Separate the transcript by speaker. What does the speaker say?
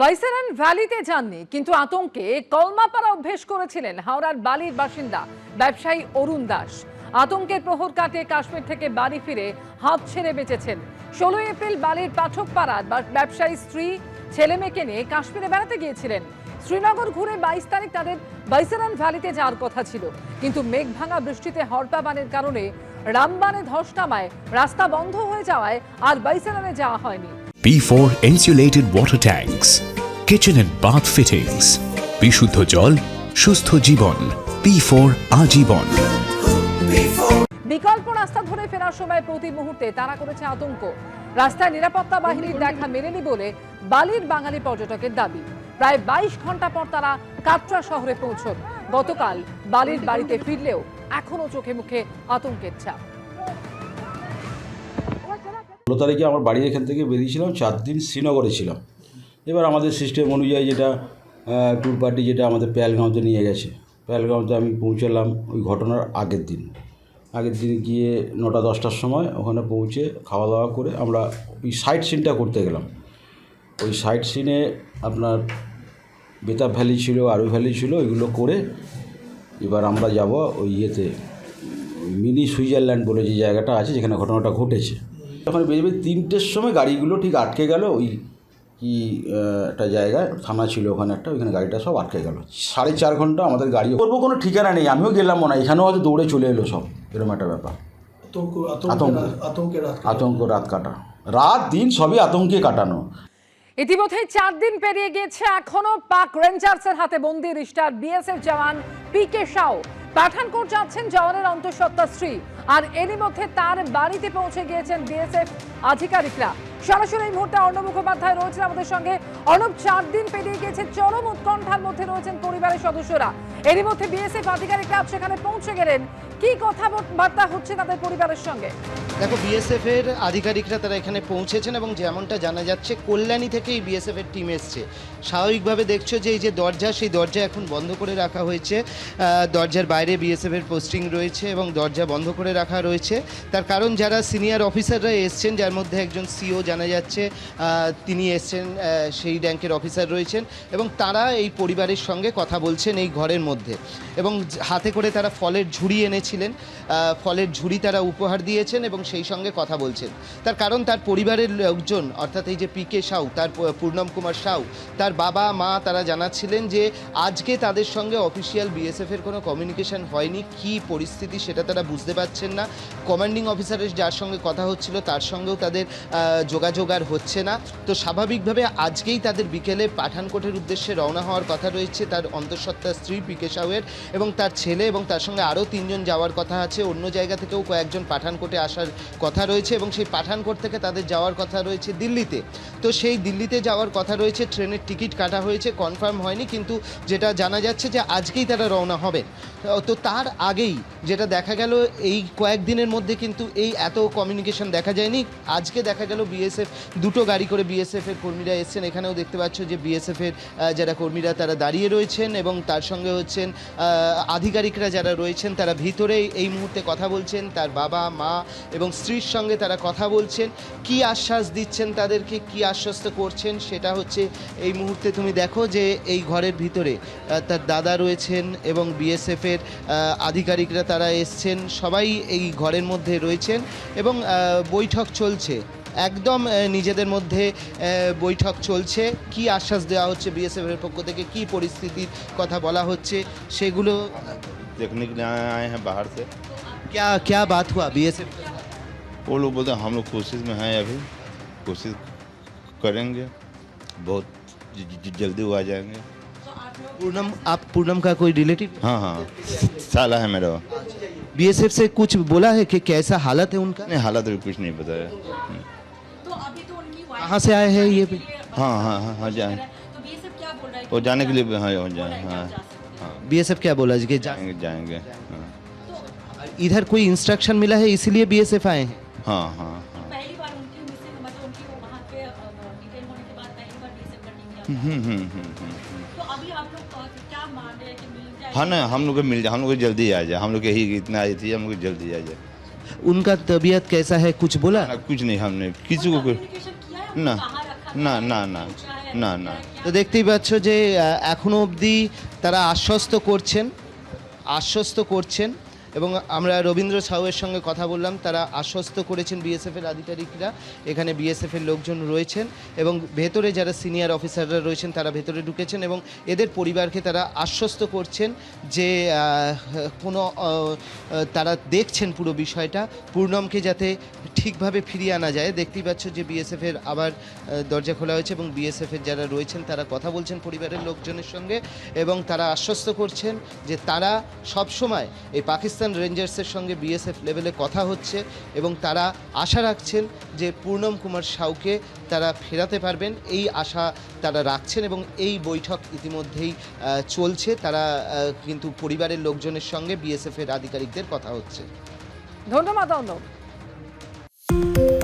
Speaker 1: বাইসারান ভ্যালিতে যাননি, কিন্তু আতঙ্কে কলমাপাড়া অভ্যেস করেছিলেন হাওড়ার বালির বাসিন্দা ব্যবসায়ী অরুণ দাস। আতঙ্কের প্রহর কাটিয়ে কাশ্মীর থেকে বাড়ি ফিরে হাত ছেড়ে বেঁচেছেন। ষোলোই এপ্রিল বালির পাঠকপাড়ার ব্যবসায়ী স্ত্রী ছেলে মেয়েকে নিয়ে কাশ্মীরে বেড়াতে গিয়েছিলেন। শ্রীনগর ঘুরে বাইশ তারিখ তাদের বাইসারান ভ্যালিতে যাওয়ার কথা ছিল। কিন্তু মেঘভাঙা বৃষ্টিতে হরপা বানের কারণে রামবানে ধস নামায়, রাস্তা বন্ধ হয়ে যাওয়ায় আর বাইসারানে যাওয়া হয়নি।
Speaker 2: B4 insulated water tanks, kitchen and bath fittings, বিশুদ্ধ জল সুস্থ জীবন P4 আজীবন।
Speaker 1: বিকল্প রাস্তা ধরে ফেরার সময় প্রতি মুহূর্তে তারা করেছে আতঙ্ক। রাস্তায় নিরাপত্তা বাহিনীর দেখা মেলেনি বলে বালির বাঙালি পর্যটকের দাবি। প্রায় বাইশ ঘণ্টা পর তারা কাটরা শহরে পৌঁছন। গতকাল বালির বাড়িতে ফিরলেও এখনও চোখে মুখে আতঙ্কের ছাপ।
Speaker 3: ষোলো তারিখে আমার বাড়ি এখান থেকে বেরিয়েছিলাম, চার দিন শ্রীনগরে ছিলাম। এবার আমাদের সিস্টেম অনুযায়ী যেটা ট্যুর পার্টি যেটা আমাদের প্যালগাঁওতে নিয়ে গেছে। প্যালগাঁওতে আমি পৌঁছালাম ওই ঘটনার আগের দিন। আগের দিন গিয়ে নটা দশটার সময় ওখানে পৌঁছে খাওয়া দাওয়া করে আমরা ওই সাইট সিনটা করতে গেলাম। ওই সাইট সিনে আপনার বেতাব ভ্যালি ছিল আরু ভ্যালি ছিল, ওইগুলো করে এবার আমরা যাব ওই ইয়েতে, মিনি সুইজারল্যান্ড বলে যে জায়গাটা আছে, যেখানে ঘটনাটা ঘটেছে। ওখানে বেরোবে তিনটের সময় গাড়িগুলো ঠিক আটকে গেল ওই কি একটা জায়গায় থানা ছিল ওখানে একটা ওইখানে গাড়িটা সব আটকে গেল। সাড়ে চার ঘণ্টা আমাদের গাড়ি করব কোনো ঠিকানা নেই আমিও গেলাম না এখানেও হয়তো দৌড়ে চলে এলো সব এরকম একটা ব্যাপার।
Speaker 4: আতঙ্ক রাত
Speaker 3: কাটা। রাত দিন সবই আতঙ্কে কাটানো।
Speaker 1: ইতিমধ্যে চার দিন পেরিয়ে গিয়েছে এখনও পাক রেঞ্জার্সের হাতে বন্দি রিস্টার বিএসএফ জওয়ান পি কে সাও পাঠানকোট যাচ্ছেন জওয়ানের অন্তঃসত্ত্বা স্ত্রী। আর এরই মধ্যে তার বাড়িতে পৌঁছে গিয়েছেন বিএসএফ আধিকারিকরা। সরাসরি এই মুহূর্তে অর্ণব মুখোপাধ্যায় রয়েছেন আমাদের সঙ্গে। অর্ণব, চার দিন পেরিয়ে গেছে চরম উৎকণ্ঠার মধ্যে রয়েছেন পরিবারের সদস্যরা। এরই মধ্যে বিএসএফ আধিকারিকরা সেখানে পৌঁছে গেলেন। কি কথাবার্তা হচ্ছে তাদের পরিবারের সঙ্গে?
Speaker 5: দেখো বিএসএফ এর আধিকারিকরা তারা এখানে পৌঁছেছেন এবং যেমনটা জানা যাচ্ছে, কল্যাণী থেকেই বিএসএফ এর টিম এসছে। স্বাভাবিকভাবে দেখছ যে এই যে দরজা, সেই দরজা এখন বন্ধ করে রাখা হয়েছে। দরজার বাইরে বিএসএফ এর পোস্টিং রয়েছে এবং দরজা বন্ধ করে রাখা রয়েছে। তার কারণ যারা সিনিয়র অফিসাররা এসছেন, যার মধ্যে একজন সিও জানা যাচ্ছে তিনি এসছেন সেই র্যাঙ্কের অফিসার রয়েছেন এবং তারা এই পরিবারের সঙ্গে কথা বলছেন এই ঘরের মধ্যে এবং হাতে করে তারা ফলের ঝুড়ি এনেছিলেন। ফলের ঝুড়ি তারা উপহার দিয়েছেন এবং সেই সঙ্গে কথা বলছেন। তার কারণ তার পরিবারের লোকজন, অর্থাৎ এই যে পি কে সাউ, তার পূর্ণম কুমার সাউ, তার বাবা, মা তারা জানাচ্ছিলেন যে আজকে তাদের সঙ্গে অফিসিয়াল বিএসএফের কোনো কমিউনিকেশন হয়নি। কি পরিস্থিতি সেটা তারা বুঝতে পারছেন না। কমান্ডিং অফিসারের যার সঙ্গে কথা হচ্ছিল, তার সঙ্গেও তাদের যোগাযোগ আর হচ্ছে না। তো স্বাভাবিকভাবে আজকেই তাদের বিকেলে পাঠানকোটের উদ্দেশ্যে রওনা হওয়ার কথা রয়েছে তার অন্তঃসত্ত্বা স্ত্রী পি কে সাউয়ের এবং তার ছেলে এবং তার সঙ্গে আরও তিনজন যাওয়ার কথা আছে। অন্য জায়গা থেকেও কয়েকজন পাঠানকোটে আসার কথা রয়েছে এবং সেই পাঠানকোট থেকে তাদের যাওয়ার কথা রয়েছে দিল্লিতে। তো সেই দিল্লিতে যাওয়ার কথা রয়েছে, ট্রেনের টিকিট কাটা হয়েছে, কনফার্ম হয়নি, কিন্তু যেটা জানা যাচ্ছে যে আজকেই তারা রওনা হবেন তো তার আগেই যেটা দেখা গেল, এই কয়েকদিনের মধ্যে কিন্তু এই এত কমিউনিকেশন দেখা যায়নি। আজকে দেখা গেল বিএসএফ দুটো গাড়ি করে বিএসএফের কর্মীরা এসছেন। এখানেও দেখতে পাচ্ছ যে বিএসএফের যারা কর্মীরা তারা দাঁড়িয়ে রয়েছেন এবং তার সঙ্গে হচ্ছেন আধিকারিকরা যারা রয়েছেন তারা ভিতরে এই মুহূর্তে কথা বলছেন। তার বাবা, মা এবং স্ত্রীর সঙ্গে তারা কথা বলছেন কি আশ্বাস দিচ্ছেন তাদেরকে কি আশ্বস্ত করছেন সেটা হচ্ছে এই মুহূর্তে তুমি দেখো যে এই ঘরের ভিতরে আহ, তার দাদা রয়েছেন এবং বিএসএফ এর আহ, আধিকারিকরা তারা এসছেন সবাই এই ঘরের মধ্যে রয়েছেন এবং আহ, বৈঠক চলছে একদম আহ, নিজেদের মধ্যে আহ, বৈঠক চলছে কি আশ্বাস দেওয়া হচ্ছে বিএসএফ এর পক্ষ থেকে কি পরিস্থিতির কথা বলা হচ্ছে সেগুলো
Speaker 6: देखने के लिए आए आए हैं बाहर से
Speaker 5: क्या क्या बात हुआ बीएसएफ
Speaker 6: वो लोग बोलते हैं हम लोग कोशिश में हैं अभी कोशिश करेंगे बहुत ज- ज- ज, जल्दी वो आ जाएँगे।
Speaker 5: पूनम आप पूनम का कोई रिलेटिव
Speaker 6: हाँ हाँ साला है मेरा।
Speaker 5: बी बीएसएफ से कुछ बोला है कि कैसा हालत है उनका?
Speaker 6: नहीं हालात भी कुछ नहीं बताया।
Speaker 7: तो अभी तो उनकी
Speaker 5: कहाँ से आए हैं ये
Speaker 7: लिए
Speaker 6: हाँ हाँ हाँ हाँ जाए।
Speaker 7: तो बीएसएफ क्या बोल रहा है
Speaker 6: वो जाने के लिए हाँ हो जाए
Speaker 7: है कि
Speaker 6: हाँ हाँ?
Speaker 5: बीएसएफ क्या बोला जी कि
Speaker 6: जाएँगे जाएँगे हाँ।
Speaker 5: इधर कोई इंस्ट्रक्शन मिला है इसीलिए बीएसएफ आए हैं?
Speaker 6: हाँ हाँ
Speaker 7: हैं।
Speaker 6: हाँ
Speaker 7: पहली बार उनकी मिसिंग मतलब उनकी वो वहाँ पे डिटेन होने के बाद पहली बार बीएसएफ का टीम गया
Speaker 6: हम्म, हम्म, हम्म, हम्म, हम्म।
Speaker 7: तो अभी आप लोग अ, क्या मान रहे हैं कि मिल जाए
Speaker 6: हाँ ना हम लोग को मिल जाए हम लोग को जल्दी आ जाए हम लोग यही इतना आई थी हम लोग को जल्दी आ जाए
Speaker 5: उनका तबीयत कैसा है कुछ बोला
Speaker 6: ना, कुछ नहीं हमने किसी को कुछ
Speaker 7: कम्युनिकेशन किया है
Speaker 6: ना
Speaker 7: कहाँ रखा
Speaker 6: ना
Speaker 7: है?
Speaker 6: ना ना
Speaker 7: पूछा है
Speaker 6: ना ना
Speaker 5: তো দেখতেই পাচ্ছ যে আহ, এখনো অবধি তারা আশ্বস্ত করছেন আশ্বস্ত করছেন এবং আমরা রবীন্দ্র সাউয়ের সঙ্গে কথা বললাম, তারা আশ্বস্ত করেছেন বিএসএফের আধিকারিকরা। এখানে বিএসএফের লোকজন রয়েছেন এবং ভেতরে যারা সিনিয়র অফিসাররা রয়েছেন, তারা ভেতরে ঢুকেছেন এবং এদের পরিবারকে তারা আশ্বস্ত করছেন যে কোনো তারা দেখছেন পুরো বিষয়টা। পূর্ণমকে যাতে ঠিকভাবে ফিরিয়ে আনা যায়। দেখতেই পাচ্ছ যে বিএসএফ এর আবার দরজা খোলা হয়েছে এবং বিএসএফ এর যারা রয়েছেন, তারা কথা বলছেন পরিবারের লোকজনের সঙ্গে এবং তারা আশ্বস্ত করছেন যে তারা সব সময় এই পাকিস্তান রেঞ্জার্সের সঙ্গে বিএসএফ লেভেলে কথা হচ্ছে এবং তারা আশা রাখছেন যে পূর্ণম কুমার সাউকে তারা ফেরাতে পারবেন। এই আশা তারা রাখছেন এবং এই বৈঠক ইতিমধ্যেই চলছে। তারা কিন্তু পরিবারের লোকজনের সঙ্গে বিএসএফ এর আধিকারিকদের কথা হচ্ছে।
Speaker 1: ধন্যবাদ Thank you.